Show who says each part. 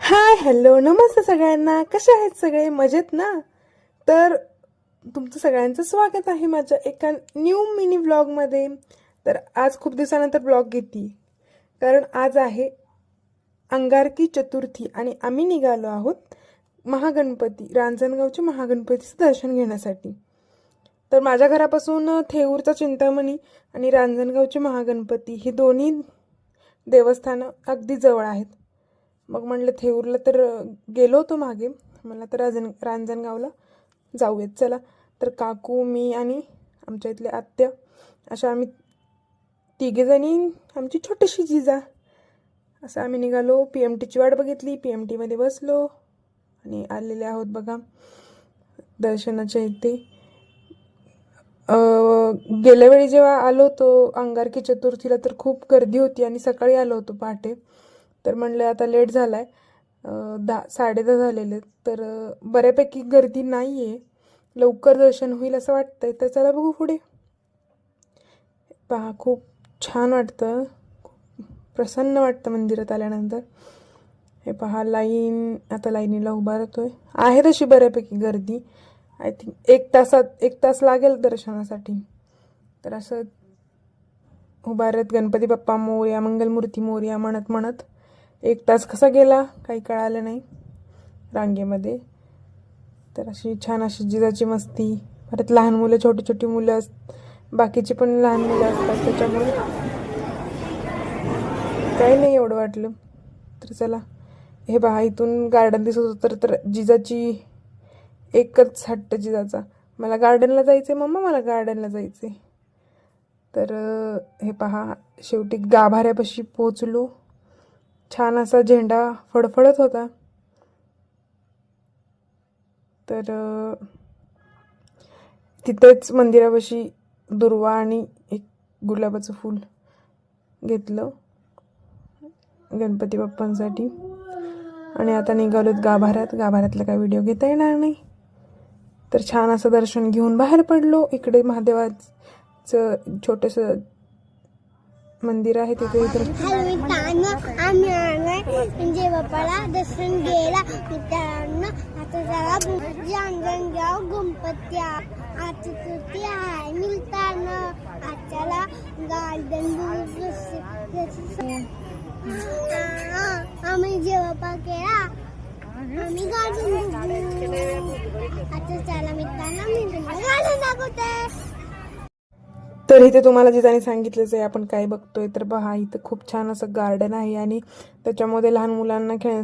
Speaker 1: Hi hello नमस्ते सगळ्यांना. कसे आहेत सगळे? मजेत ना? तर तुमचं सगळ्यांचं स्वागत आहे माझ्या एका न्यू मिनी व्लॉगमध्ये तर आज खूप दिवसानंतर ब्लॉग घेते कारण आज आहे अंगारकी चतुर्थी आणि आम्ही निघालो आहोत महागणपती रांजणगावच्या महागणपतीचं दर्शन घेण्यासाठी. तर माझ्या घरापासून थेऊरचा चिंतामणी आणि रांजणगावचे महागणपती ही दोन्ही देवस्थानं अगदी जवळ आहेत. मग म्हणलं थेऊरला तर गेलो होतो मागे. मला तर राजन रांजणगावला जाऊयात. चला. तर काकू मी आणि आमच्या इथले आत्या अशा आम्ही तिघेजणी आमची छोटीशी जिजा असं आम्ही निघालो. पी एम टीची वाट बघितली. पी एम टीमध्ये बसलो आणि आलेले आहोत बघा दर्शनाच्या इथे. गेल्या वेळी जेव्हा आलो होतो अंगारकी चतुर्थीला तर खूप गर्दी होती आणि सकाळी आलो होतो पहाटे. तर म्हणलं आता लेट झाला आहे दहा साडेदहा झालेले आहेत. तर बऱ्यापैकी गर्दी नाही आहे लवकर दर्शन होईल असं वाटतंय. तर चला बघू पुढे. पहा खूप छान वाटतं. प्रसन्न वाटतं मंदिरात आल्यानंतर. हे पहा लाईन आता लाईनीला उभा राहतोय. आहे तशी बऱ्यापैकी गर्दी. आय थिंक एक तासात एक तास लागेल दर्शनासाठी. तर असं उभा राहत गणपती बाप्पा मोर्या मंगलमूर्ती मोर्या म्हणत म्हणत एक तास कसा गेला? काही कळालं नाही. रांगेमध्ये. तर अशी छान अशी जिजाची मस्ती. परत लहान मुलं छोटी छोटी मुलं अस बाकीची पण लहान मुलं असतात त्याच्यामुळे. काही नाही एवढं वाटलं. तर चला. हे पहा इथून गार्डन दिसत होतं. तर तर जिजाची एकच हट्ट जिजाचा. मला गार्डनला जायचं आहे मम्मा मला गार्डनला जायचं आहे तर हे पहा शेवटी गाभाऱ्यापाशी पोचलो छान असा झेंडा फडफडत होता. तर तिथेच मंदिरापाशी दुर्वा आणि एक गुलाबाचं फूल घेतलं गणपती बाप्पांसाठी. आणि आता निघालोत गाभाऱ्यात. गाभाऱ्यातला काही व्हिडिओ घेता येणार नाही. तर छान असं दर्शन घेऊन बाहेर पडलो. इकडे महादेवाचं छोटंसं मंदिर आहे तिथे
Speaker 2: आम्ही आलोय म्हणजे बाप्पाला दर्शन घ्यायला मित्रांनो. आता जरा जांगणगाव गणपती आता तुती आहे मिळताना आजच्याला गार्डन आम्ही जेव्हा केला आम्ही गार्डन आता चला मित्रांना मी गार्डन दाखवते.
Speaker 1: तर इथे तुम्हाला जिजाने सांगितलंच आहे आपण काय बघतोय तर पहा इथं खूप छान असं गार्डन आहे आणि त्याच्यामध्ये लहान मुलांना खेळण्यासाठी